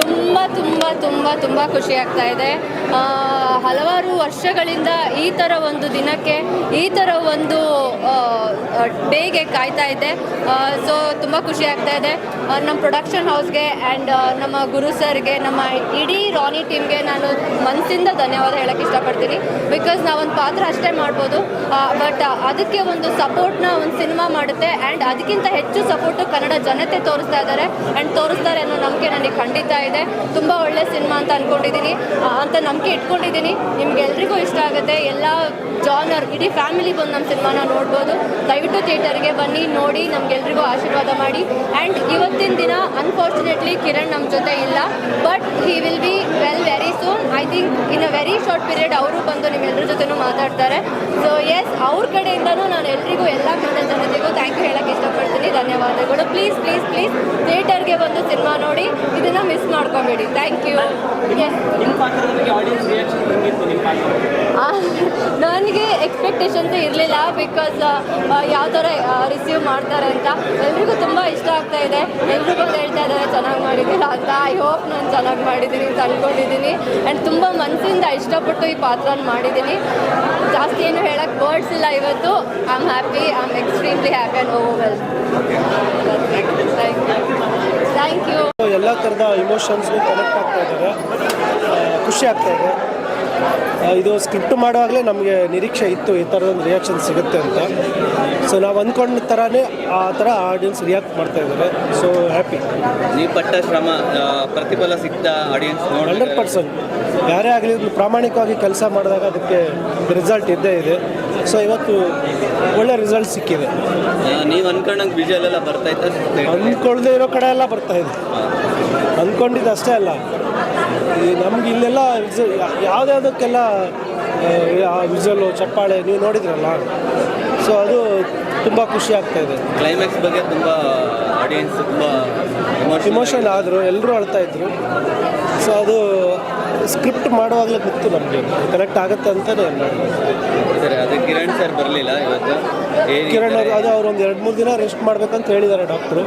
ತುಂಬ ತುಂಬ ತುಂಬ ತುಂಬ ಖುಷಿ ಆಗ್ತಾ ಇದೆ. ಹಲವಾರು ವರ್ಷಗಳಿಂದ ಈ ಥರ ಒಂದು ದಿನಕ್ಕೆ, ಈ ಥರ ಒಂದು ಡೇಗೆ ಕಾಯ್ತಾ ಇದ್ದೆ. ಸೊ ತುಂಬ ಖುಷಿ ಆಗ್ತಾ ಇದೆ. ನಮ್ಮ ಪ್ರೊಡಕ್ಷನ್ ಹೌಸ್ಗೆ ಆ್ಯಂಡ್ ನಮ್ಮ ಗುರು ಸರ್ಗೆ ನಮ್ಮ ಇಡೀ ರಾನಿ ಟೀಮ್ಗೆ ನಾನು ಮನಸ್ಸಿಂದ ಧನ್ಯವಾದ ಹೇಳಕ್ಕೆ ಇಷ್ಟಪಡ್ತೀನಿ. ಬಿಕಾಸ್ ನಾವೊಂದು ಪಾತ್ರ ಅಷ್ಟೇ ಮಾಡ್ಬೋದು. ಬಟ್ ಅದಕ್ಕೆ ಒಂದು ಸಪೋರ್ಟ್ನ ಒಂದು ಸಿನಿಮಾ ಮಾಡುತ್ತೆ. ಆ್ಯಂಡ್ ಅದಕ್ಕಿಂತ ಹೆಚ್ಚು ಸಪೋರ್ಟು ಕನ್ನಡ ಜನತೆ ತೋರಿಸ್ತಾ ಇದ್ದಾರೆ. ಆ್ಯಂಡ್ ತೋರಿಸ್ತಾರೆ ಅನ್ನೋ ನಂಬಿಕೆ ನನಗೆ ಖಂಡಿತ ಇದೆ. ತುಂಬ ಒಳ್ಳೆ ಸಿನಿಮಾ ಅಂತ ಅಂದ್ಕೊಂಡಿದ್ದೀನಿ ಅಂತ ನಂಬಿಕೆ ಇಟ್ಕೊಂಡಿದ್ದೀನಿ ನಿಮ್ಗೆಲ್ರಿಗೂ ಇಷ್ಟ ಆಗುತ್ತೆ. ಎಲ್ಲ ಜಾನರ್ ಇಡೀ ಫ್ಯಾಮಿಲಿ ಬಂದು ನಮ್ಮ ಸಿನಿಮಾನ ನೋಡ್ಬೋದು. ದಯವಿಟ್ಟು ಥಿಯೇಟರ್ಗೆ ಬನ್ನಿ ನೋಡಿ ನಮ್ಗೆಲ್ರಿಗೂ ಆಶೀರ್ವಾದ ಮಾಡಿ. ಆ್ಯಂಡ್ ಇವತ್ತಿನ ದಿನ ಅನ್ಫಾರ್ಚುನೇಟ್ಲಿ ಕಿರಣ್ ನಮ್ಮ ಜೊತೆ ಇಲ್ಲ. But he will be well very soon I think in a very short period ಅವರು ಬಂದು ನಿಮ್ಮೆಲ್ಲರ ಜೊತೆನೂ ಮಾತಾಡ್ತಾರೆ. ಸೊ ಎಸ್ ಅವ್ರ ಕಡೆಯಿಂದನೂ ನಾನು ಎಲ್ರಿಗೂ ಎಲ್ಲ ಕನ್ನಡ ಜನತೆಗೂ ಥ್ಯಾಂಕ್ ಯು ಹೇಳಕ್ಕೆ ಇಷ್ಟಪಡ್ತೀನಿ. ಧನ್ಯವಾದಗಳು. ಪ್ಲೀಸ್ ಪ್ಲೀಸ್ ಪ್ಲೀಸ್ ಥಿಯೇಟರ್ಗೆ ಬಂದು ಸಿನಿಮಾ ನೋಡಿ. ಇದನ್ನು ಮಿಸ್ ಮಾಡ್ಕೊಬೇಡಿ. ಥ್ಯಾಂಕ್ ಯು ಎಸ್ ನಿಮ್ಮ ಪಾತ್ರದ ಬಗ್ಗೆ ಆಡಿಯನ್ಸ್ ರಿಯಾಕ್ಷನ್ ಹೆಂಗಿತ್ತು ನಿಮ್ಮ ಪಾತ್ರ ನನಗೆ ಎಕ್ಸ್ಪೆಕ್ಟೇಷನ್ಸ್ ಇರಲಿಲ್ಲ ಬಿಕಾಸ್ ಯಾವ ಥರ ರಿಸೀವ್ ಮಾಡ್ತಾರೆ ಅಂತ ಎಲ್ರಿಗೂ ತುಂಬ ಇಷ್ಟ ಆಗ್ತಾ ಇದೆ. ಎಲ್ರಿಗೂ ಹೇಳ್ತಾ ಇದ್ದಾರೆ, ಚೆನ್ನಾಗಿ ಮಾಡಿದ್ದೀರ ಅಂತ? ಐ ಹೋಪ್ ನಾನು ಚೆನ್ನಾಗಿ ಮಾಡಿದ್ದೀನಿ ಅಂತ ಅಂದ್ಕೊಂಡಿದ್ದೀನಿ ಆ್ಯಂಡ್ ತುಂಬ ಮನಸ್ಸಿಂದ ಇಷ್ಟಪಟ್ಟು ಈ ಪಾತ್ರನ ಮಾಡಿದ್ದೀನಿ. ಜಾಸ್ತಿ ಏನು ಹೇಳಕ್ಕೆ ವರ್ಡ್ಸ್ ಇಲ್ಲ ಇವತ್ತು. I am happy I am extremely happy and well thank you ಎಲ್ಲ ಥರದ ಇಮೋಷನ್ಸ್ಗೂ ಕನೆಕ್ಟ್ ಆಗ್ತಾ ಇದ್ದಾರೆ ಖುಷಿ ಆಗ್ತಾ ಇದೆ. ಇದು ಸ್ಕ್ರಿಪ್ಟ್ ಮಾಡುವಾಗಲೇ ನಮಗೆ ನಿರೀಕ್ಷೆ ಇತ್ತು ಈ ಥರದೊಂದು ರಿಯಾಕ್ಷನ್ ಸಿಗುತ್ತೆ ಅಂತ. ಸೊ ನಾವು ಅಂದ್ಕೊಂಡ ಥರನೇ ಆ ಥರ ಆಡಿಯನ್ಸ್ ರಿಯಾಕ್ಟ್ ಮಾಡ್ತಾ ಇದ್ದಾರೆ. ಸೊ ಹ್ಯಾಪಿ ನೀವು ಪಟ್ಟ ಶ್ರಮ ಪ್ರತಿಫಲ ಸಿಕ್ತ ಆಡಿಯನ್ಸ್ ಹಂಡ್ರೆಡ್ ಪರ್ಸೆಂಟ್. ಯಾರೇ ಆಗಲಿ ಪ್ರಾಮಾಣಿಕವಾಗಿ ಕೆಲಸ ಮಾಡಿದಾಗ ಅದಕ್ಕೆ ರಿಸಲ್ಟ್ ಇದ್ದೇ ಇದೆ. ಸೊ ಇವತ್ತು ಒಳ್ಳೆ ರಿಸಲ್ಟ್ ಸಿಕ್ಕಿದೆ. ನೀವು ಅನ್ಕೊಂಡಂಗೆ ವಿಜುವಲ್ ಎಲ್ಲ ಬರ್ತಾ ಇದ್ದ? ಅಂದ್ಕೊಳ್ದೇ ಇರೋ ಕಡೆ ಎಲ್ಲ ಬರ್ತಾ ಇದೆ. ಅಂದ್ಕೊಂಡಿದ್ದು ಅಷ್ಟೇ ಅಲ್ಲ. ಈ ನಮ್ಗೆ ಇಲ್ಲೆಲ್ಲ ಯಾವುದ್ಯಾವುದಕ್ಕೆಲ್ಲ ವಿಜಲು ಚಪ್ಪಾಳೆ ನೀವು ನೋಡಿದ್ರಲ್ಲ? ಸೊ ಅದು ತುಂಬ ಖುಷಿ ಆಗ್ತಾ ಇದೆ. ಕ್ಲೈಮ್ಯಾಕ್ಸ್ ಬಗ್ಗೆ ತುಂಬ ಆಡಿಯನ್ಸ್ ತುಂಬ ಇಮೋಷನ್ ಇಮೋಷನ್ ಆದರು ಎಲ್ಲರೂ ಅಳ್ತಾ ಇದ್ರು. ಸೊ ಅದು ಸ್ಕ್ರಿಪ್ಟ್ ಮಾಡುವಾಗಲೇ ಗೊತ್ತು ನಮಗೆ. ಕನೆಕ್ಟ್ ಆಗುತ್ತೆ ಅಂತಲೇ ಸರಿ ಅದು ಕಿರಣ್ ಸರ್ ಬರಲಿಲ್ಲ ಇವತ್ತು. ಕಿರಣ್ ಅವರು ಅದು ಅವ್ರು ಒಂದು ಎರಡು ಮೂರು ದಿನ ರೆಸ್ಟ್ ಮಾಡ್ಬೇಕಂತ ಹೇಳಿದ್ದಾರೆ ಡಾಕ್ಟ್ರು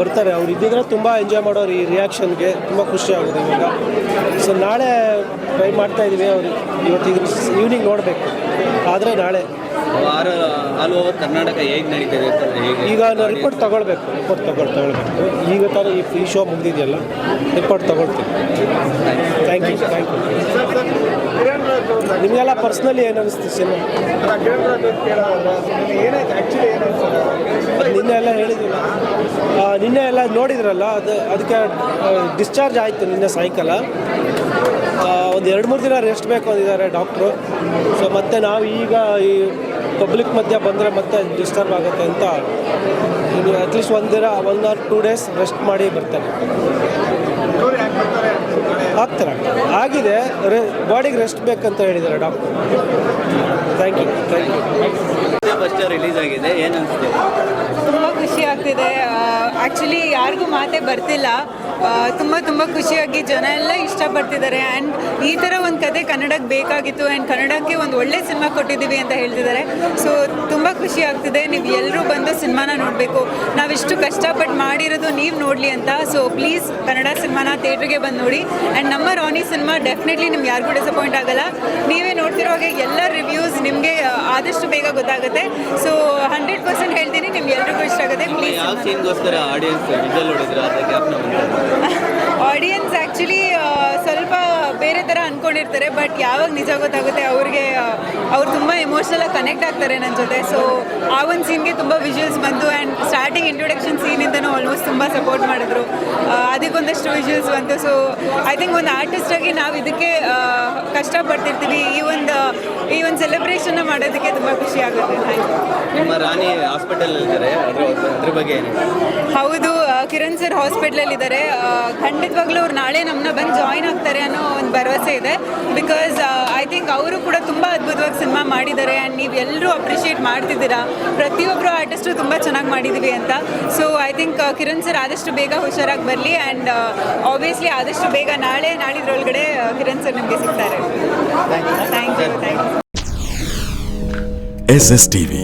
ಬರ್ತಾರೆ. ಅವ್ರು ಇದ್ದಿದ್ರೆ ತುಂಬ ಎಂಜಾಯ್ ಮಾಡೋರು ಈ ರಿಯಾಕ್ಷನ್ಗೆ ತುಂಬ ಖುಷಿ ಆಗುತ್ತೆ ಇವಾಗ. ಸೊ ನಾಳೆ ಟ್ರೈ ಮಾಡ್ತಾ ಇದ್ದೀವಿ ಅವ್ರು. ಇವತ್ತಿಗೆ ಈವ್ನಿಂಗ್ ನೋಡಬೇಕು. ಆದರೆ ನಾಳೆ. ವಾರ ಆಲ್ ಓವರ್ ಕರ್ನಾಟಕ ಹೇಗೆ ನಡೀತದೆ ಈಗ ನಾನು ರಿಪೋರ್ಟ್ ತಗೊಳ್ಬೇಕು. ರಿಪೋರ್ಟ್ ತಗೊಳ್ ತಗೊಳ್ಬೇಕು. ಈಗ ತಾನೇ ಈ ಫ್ರೀ ಶೋ ಮುಗಿದಿದೆಯಲ್ಲ ರಿಪೋರ್ಟ್ ತಗೊಳ್ತೀನಿ. ಥ್ಯಾಂಕ್ ಯು ಥ್ಯಾಂಕ್ ಯು ನಿಮಗೆಲ್ಲ ಪರ್ಸ್ನಲಿ ಏನು ಅನಿಸ್ತು ಸಿನಿಮಾ? ನಿನ್ನೆ ಎಲ್ಲ ಹೇಳಿದಿಲ್ಲ ನಿನ್ನೆ ಎಲ್ಲ ನೋಡಿದ್ರಲ್ಲ ಅದು ಅದಕ್ಕೆ ಡಿಸ್ಚಾರ್ಜ್ ಆಯಿತು ನಿನ್ನೆ ಸಾಯಂಕಾಲ ಒಂದು ಎರಡು ಮೂರು ದಿನ ರೆಸ್ಟ್ ಬೇಕು ಅಂದಿದ್ದಾರೆ ಡಾಕ್ಟ್ರು ಸೊ ಮತ್ತೆ ನಾವು ಈಗ ಈ ಪಬ್ಲಿಕ್ ಮಧ್ಯೆ ಬಂದರೆ ಮತ್ತೆ ಡಿಸ್ಟರ್ಬ್ ಆಗುತ್ತೆ ಅಂತ ಅಟ್ಲೀಸ್ಟ್ ಒಂದು ದಿನ one or two days rest ಮಾಡಿ ಬರ್ತಾರೆ. ಆಗ್ತಾರೆ. ಆಗಿದೆ. ಬಾಡಿಗೆ ರೆಸ್ಟ್ ಬೇಕಂತ ಹೇಳಿದ್ದಾರೆ doctor thank you thank you first release ಆಗಿದೆ. ಏನು ತುಂಬ ಖುಷಿ ಆಗ್ತಿದೆ. ಆ್ಯಕ್ಚುಲಿ ಯಾರಿಗೂ ಮಾತೇ ಬರ್ತಿಲ್ಲ. ತುಂಬ ತುಂಬ ಖುಷಿಯಾಗಿ ಜನ ಎಲ್ಲ ಇಷ್ಟಪಡ್ತಿದ್ದಾರೆ. ಆ್ಯಂಡ್ ಈ ಥರ ಒಂದು ಕತೆ ಕನ್ನಡಕ್ಕೆ ಬೇಕಾಗಿತ್ತು. ಆ್ಯಂಡ್ ಕನ್ನಡಕ್ಕೆ ಒಂದು ಒಳ್ಳೆ ಸಿನಿಮಾ ಕೊಟ್ಟಿದ್ದೀವಿ ಅಂತ ಹೇಳ್ತಿದ್ದಾರೆ. ಸೊ ತುಂಬ ಖುಷಿ ಆಗ್ತಿದೆ. ನೀವು ಎಲ್ಲರೂ ಬಂದು ಸಿನಿಮಾನ ನೋಡಬೇಕು. ನಾವಿಷ್ಟು ಕಷ್ಟಪಟ್ಟು ಮಾಡಿರೋದು ನೀವು ನೋಡಲಿ ಅಂತ. ಸೊ ಪ್ಲೀಸ್ ಕನ್ನಡ ಸಿನಿಮಾನ ಥಿಯೇಟ್ರಿಗೆ ಬಂದು ನೋಡಿ. ಆ್ಯಂಡ್ ನಮ್ಮ ರಾನಿ ಸಿನಿಮಾ ಡೆಫಿನೆಟ್ಲಿ ನಿಮ್ಗೆ ಯಾರಿಗೂ ಡಿಸಪಾಯಿಂಟ್ ಆಗಲ್ಲ. ನೀವೇ ನೋಡ್ತಿರೋ ಹಾಗೆ ಎಲ್ಲ ರಿವ್ಯೂಸ್ ನಿಮಗೆ ಆದಷ್ಟು ಬೇಗ ಗೊತ್ತಾಗುತ್ತೆ. ಸೊ ಹಂಡ್ರೆಡ್ ಹೇಳ್ತೀನಿ ನಿಮ್ಗೆ ಎಲ್ರಿಗೂ ಇಷ್ಟ ಆಗುತ್ತೆ. ಪ್ಲೀಸ್ ಯಾವ ಸೀನ್ಗೋಸ್ಕರ ಆಡಿಯನ್ಸ್ ಜ್ಞಾಪನ ಆಡಿಯನ್ಸ್ ಆ್ಯಕ್ಚುಲಿ ಸ್ವಲ್ಪ ಬೇರೆ ಥರ ಅಂದ್ಕೊಂಡಿರ್ತಾರೆ ಬಟ್ ಯಾವಾಗ ನಿಜ ಗೊತ್ತಾಗುತ್ತೆ ಅವ್ರಿಗೆ ಅವ್ರು ತುಂಬ ಎಮೋಷ್ನಲಾಗಿ ಕನೆಕ್ಟ್ ಆಗ್ತಾರೆ ನನ್ನ ಜೊತೆ. ಸೊ ಆ ಒಂದು ಸೀನ್ಗೆ ತುಂಬ ವಿಜುವಲ್ಸ್ ಬಂತು ಆ್ಯಂಡ್ ಸ್ಟಾರ್ಟಿಂಗ್ ಇಂಟ್ರೊಡಕ್ಷನ್ ಸೀನಿಂದನೂ ಆಲ್ಮೋಸ್ಟ್ ತುಂಬ ಸಪೋರ್ಟ್ ಮಾಡಿದ್ರು. ಅದಕ್ಕೊಂದಷ್ಟು ವಿಜುವಲ್ಸ್ ಬಂತು. ಸೊ ಐ ಥಿಂಕ್ ಒಂದು ಆರ್ಟಿಸ್ಟಾಗಿ ನಾವು ಇದಕ್ಕೆ ಕಷ್ಟಪಡ್ತಿರ್ತೀವಿ. ಈ ಒಂದು ಈ ಒಂದು ಸೆಲೆಬ್ರೇಷನ್ನ ಮಾಡೋದಕ್ಕೆ ತುಂಬ ಖುಷಿ ಆಗುತ್ತೆ. ಥ್ಯಾಂಕ್ ಯು ನಿಮ್ಮ ರಾಣಿ ಹಾಸ್ಪಿಟಲ್ ಇದ್ದಾರೆ ಅದ್ರ ಬಗ್ಗೆ ಹೌದು ಕಿರಣ್ ಸರ್ ಹಾಸ್ಪಿಟ್ಲಲ್ಲಿ ಇದ್ದಾರೆ ಖಂಡಿತವಾಗ್ಲೂ ಅವ್ರು ನಾಳೆ ನಮ್ಮನ್ನ ಬಂದು ಜಾಯಿನ್ ಆಗ್ತಾರೆ ಅನ್ನೋ ಒಂದು ಭರವಸೆ ಇದೆ. ಬಿಕಾಸ್ ಐ ಥಿಂಕ್ ಅವರು ಕೂಡ ತುಂಬ ಅದ್ಭುತವಾಗಿ ಸಿನಿಮಾ ಮಾಡಿದ್ದಾರೆ ಆ್ಯಂಡ್ ನೀವು ಎಲ್ಲರೂ ಅಪ್ರಿಷಿಯೇಟ್ ಮಾಡ್ತಿದ್ದೀರಾ. ಪ್ರತಿಯೊಬ್ಬರು ಆರ್ಟಿಸ್ಟು ತುಂಬ ಚೆನ್ನಾಗಿ ಮಾಡಿದ್ದೀವಿ ಅಂತ. So I think Kiran sir ಆದಷ್ಟು ಬೇಗ ಹುಷಾರಾಗಿ ಬರಲಿ ಆ್ಯಂಡ್ ಆಬ್ವಿಯಸ್ಲಿ ಆದಷ್ಟು ಬೇಗ ನಾಳೆ ನಾಳಿದ್ರೊಳಗಡೆ ಕಿರಣ್ ಸರ್ ನಿಮಗೆ ಸಿಗ್ತಾರೆ. Thank you thank you S S TV